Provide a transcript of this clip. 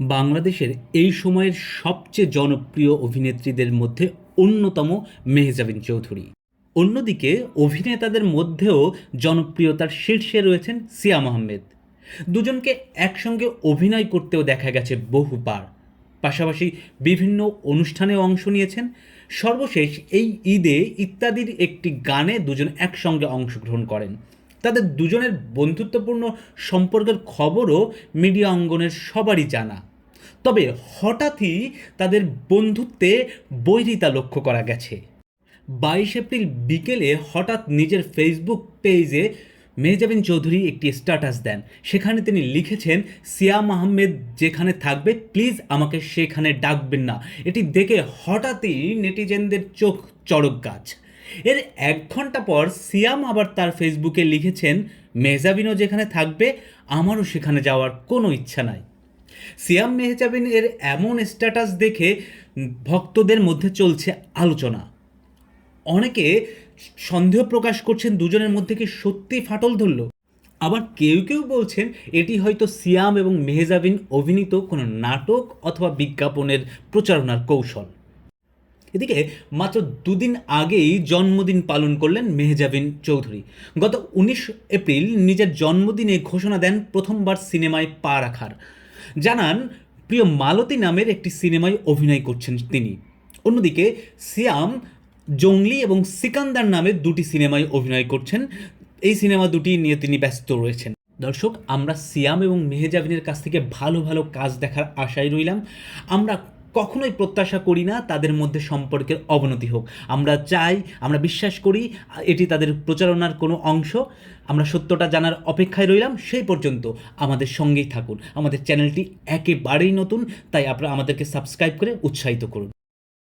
বাংলাদেশের এই সময়ের সবচেয়ে জনপ্রিয় অভিনেত্রীদের মধ্যে অন্যতম মেহজাবিন চৌধুরী। অন্যদিকে অভিনেতাদের মধ্যেও জনপ্রিয়তার শীর্ষে রয়েছেন সিয়াম আহমেদ দুজনকে একসঙ্গে অভিনয় করতেও দেখা গেছে বহুবার। পাশাপাশি বিভিন্ন অনুষ্ঠানে অংশ নিয়েছেন। সর্বশেষ এই ঈদে ইত্যাদির একটি গানে দুজন একসঙ্গে অংশগ্রহণ করেন। তাদের দুজনের বন্ধুত্বপূর্ণ সম্পর্কের খবরও মিডিয়া অঙ্গনের সবারই জানা। তবে হঠাৎই তাদের বন্ধুত্বে বৈরিতা লক্ষ্য করা গেছে। বাইশ এপ্রিল বিকেলে হঠাৎ নিজের ফেসবুক পেজে মেহজাবিন চৌধুরী একটি স্ট্যাটাস দেন। সেখানে তিনি লিখেছেন, সিয়াম আহমেদ যেখানে থাকবে, প্লিজ আমাকে সেখানে ডাকবেন না। এটি দেখে হঠাৎই নেটিজেনদের চোখ চড়ক গাছ। এর এক ঘণ্টা পর সিয়াম আবার তার ফেসবুকে লিখেছেন, মেহজাবিনও যেখানে থাকবে, আমারও সেখানে যাওয়ার কোনো ইচ্ছা নাই। সিয়াম মেহজাবিন এর এমন স্ট্যাটাস দেখে ভক্তদের মধ্যে চলছে আলোচনা। অনেকে সন্দেহ প্রকাশ করছেন দুজনের মধ্যে কি সত্যি ফাটল ধরল। আবার কেউ কেউ বলছেন, এটি হয়তো সিয়াম এবং মেহজাবিন অভিনীত কোনো নাটক অথবা বিজ্ঞাপনের প্রচারণার কৌশল। এদিকে মাত্র দুদিন আগেই জন্মদিন পালন করলেন মেহজাবিন চৌধুরী। গত উনিশ এপ্রিল নিজের জন্মদিনে ঘোষণা দেন প্রথমবার সিনেমায় পা রাখার। জানান, প্রিয় মালতী নামের একটি সিনেমায় অভিনয় করছেন তিনি। অন্যদিকে সিয়াম জঙ্গলি এবং সিকান্দার নামের দুটি সিনেমায় অভিনয় করছেন। এই সিনেমা দুটি নিয়ে তিনি ব্যস্ত রয়েছেন। দর্শক, আমরা সিয়াম এবং মেহেজাবিনের কাছ থেকে ভালো ভালো কাজ দেখার আশায় রইলাম। আমরা কখনোই প্রত্যাশা করি না তাদের মধ্যে সম্পর্কের অবনতি হোক। আমরা চাই, আমরা বিশ্বাস করি, এটি তাদের প্রচারণার কোনো অংশ। আমরা সত্যটা জানার অপেক্ষায় রইলাম, সেই পর্যন্ত আমাদের সঙ্গেই থাকুন। আমাদের চ্যানেলটি একেবারেই নতুন, তাই আপনারা আমাদেরকে সাবস্ক্রাইব করে উৎসাহিত করুন।